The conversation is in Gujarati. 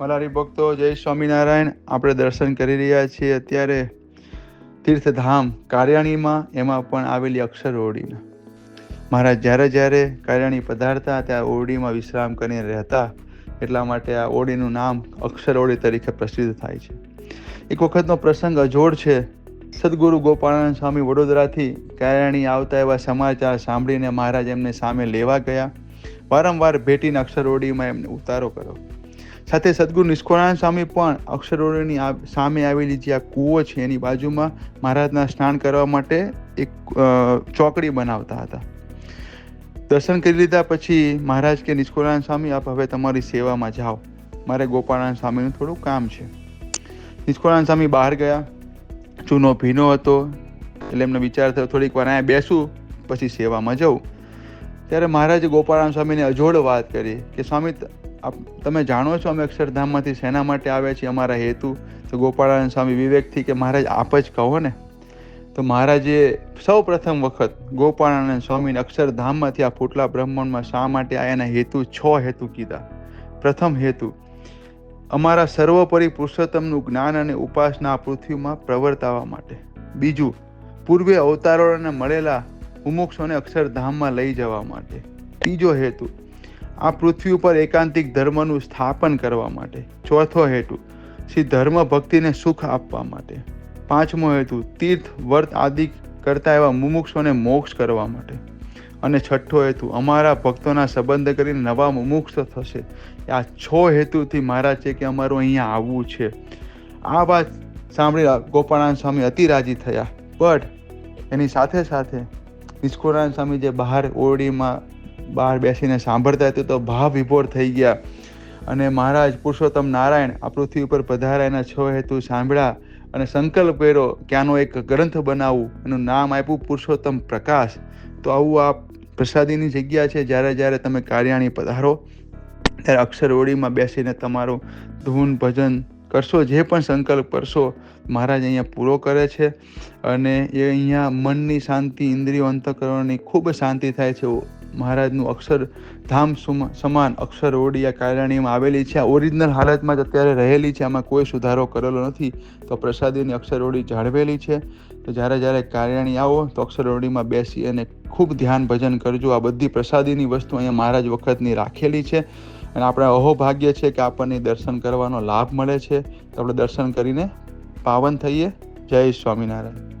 મલારી ભક્તો, જય સ્વામિનારાયણ. આપણે દર્શન કરી રહ્યા છીએ અત્યારે તીર્થધામ કાર્યાણીમાં, એમાં પણ આવેલી અક્ષર ઓરડીના. મહારાજ, જ્યારે જ્યારે કાર્યાણી પધારતા, ત્યાં ઓરડીમાં વિશ્રામ કરીને રહેતા. એટલા માટે આ ઓરડીનું નામ અક્ષર ઓરડી તરીકે પ્રસિદ્ધ થાય છે. એક વખતનો પ્રસંગ અજોડ છે. સદગુરુ ગોપાળાનંદ સ્વામી વડોદરાથી કાર્યાણી આવતા એવા સમાચાર સાંભળીને મહારાજ એમને સામે લેવા ગયા. વારંવાર ભેટીને અક્ષર ઓરડીમાં એમને ઉતારો કર્યો. સાથે સદગુરુ નિષ્કોળાન સ્વામી પણ અક્ષરોની સામે આવેલી જે આ કૂવો છે એની બાજુમાં મહારાજના સ્નાન કરવા માટે એક ચોકડી બનાવતા હતા. દર્શન કરી લીધા પછી મહારાજ કે નિષ્કોળાન સ્વામી, આપ હવે તમારી સેવામાં જાઓ. મારે ગોપાળાન સ્વામીનું થોડું કામ છે. નિષ્કોળાન સ્વામી બહાર ગયા. ચૂનો ભીનો હતો. એટલે એમને વિચાર થયો, થોડીક વાર અહીંયા બેસું, પછી સેવામાં જવું ત્યારે મહારાજે ગોપાળાન સ્વામીને અજોડ વાત કરી કે, સ્વામી તમે જાણો છો અમે અક્ષરધામમાંથી શેના માટે આવ્યા છીએ, અમારા હેતુ. તો ગોપાળાનંદ સ્વામી વિવેકથી કે, મહારાજ, આપ જ કહો ને. તો મહારાજે સૌ પ્રથમ વખત ગોપાળાનંદ સ્વામીને અક્ષરધામમાંથી આ ફૂટલા બ્રહ્માંડમાં શા માટે આ એના હેતુ, છ હેતુ કીધા. પ્રથમ હેતુ, અમારા સર્વોપરી પુરુષોત્તમનું જ્ઞાન અને ઉપાસના પૃથ્વીમાં પ્રવર્તાવા માટે. બીજું, પૂર્વે અવતારોને મળેલા મુમુક્ષોને અક્ષરધામમાં લઈ જવા માટે. ત્રીજો હેતુ આ પૃથ્વી ઉપર એકાંતિક ધર્મનું સ્થાપન કરવા માટે. ચોથો હેતુ, શ્રી ધર્મ ભક્તિને સુખ આપવા માટે. પાંચમો હેતુ, તીર્થ, વર્ત આદિ કરતા એવા મુમુક્ષોને મોક્ષ કરવા માટે. અને છઠ્ઠો હેતુ, અમારા ભક્તોના સંબંધ કરીને નવા મુમુક્ષ થશે. આ છ હેતુથી મહારાજ છે કે અમારું અહીંયા આવવું છે. આ વાત સાંભળી ગોપાળાન સ્વામી અતિ રાજી થયા. બટ એની સાથે સાથે નિષ્કોળાનંદ સ્વામી જે બહાર ઓરડીમાં બહાર બેસીને સાંભળતા હતું તો ભાવ વિભોર થઈ ગયા. અને મહારાજ પુરુષોત્તમ નારાયણ આ પૃથ્વી ઉપર પધારા એના છ હેતુ સાંભળ્યા અને સંકલ્પ કર્યો કે આનો એક ગ્રંથ બનાવવું એનું નામ આપ્યું પુરુષોત્તમ પ્રકાશ. તો આવું આ પ્રસાદીની જગ્યા છે. જ્યારે જ્યારે તમે કાર્યાણી પધારો, ત્યારે અક્ષર ઓળીમાં બેસીને તમારું ધૂન ભજન કરશો, જે પણ સંકલ્પ કરશો, મહારાજ અહીંયા પૂરો કરે છે. અને એ અહીંયા મનની શાંતિ, ઇન્દ્રિયો અંતકરણની ખૂબ શાંતિ થાય છે. મહારાજનું અક્ષર ધામ સમાન અક્ષર ઓડિયા કાર્યાણીમાં આવેલી છે. આ ઓરિજિનલ હાલતમાં જ અત્યારે રહેલી છે. આમાં કોઈ સુધારો કરેલો નથી. તો પ્રસાદીની અક્ષરઓડી જાળવેલી છે. તો જ્યારે જ્યારે કાર્યાણી આવો, તો અક્ષરઓડીમાં બેસી અને ખૂબ ધ્યાન ભજન કરજો. આ બધી પ્રસાદીની વસ્તુ અહીંયા મહારાજ વખતની રાખેલી છે. અને આપણે અહોભાગ્ય છે કે આપણને દર્શન કરવાનો લાભ મળે છે. તો આપણે દર્શન કરીને પાવન થઈએ. જય સ્વામિનારાયણ.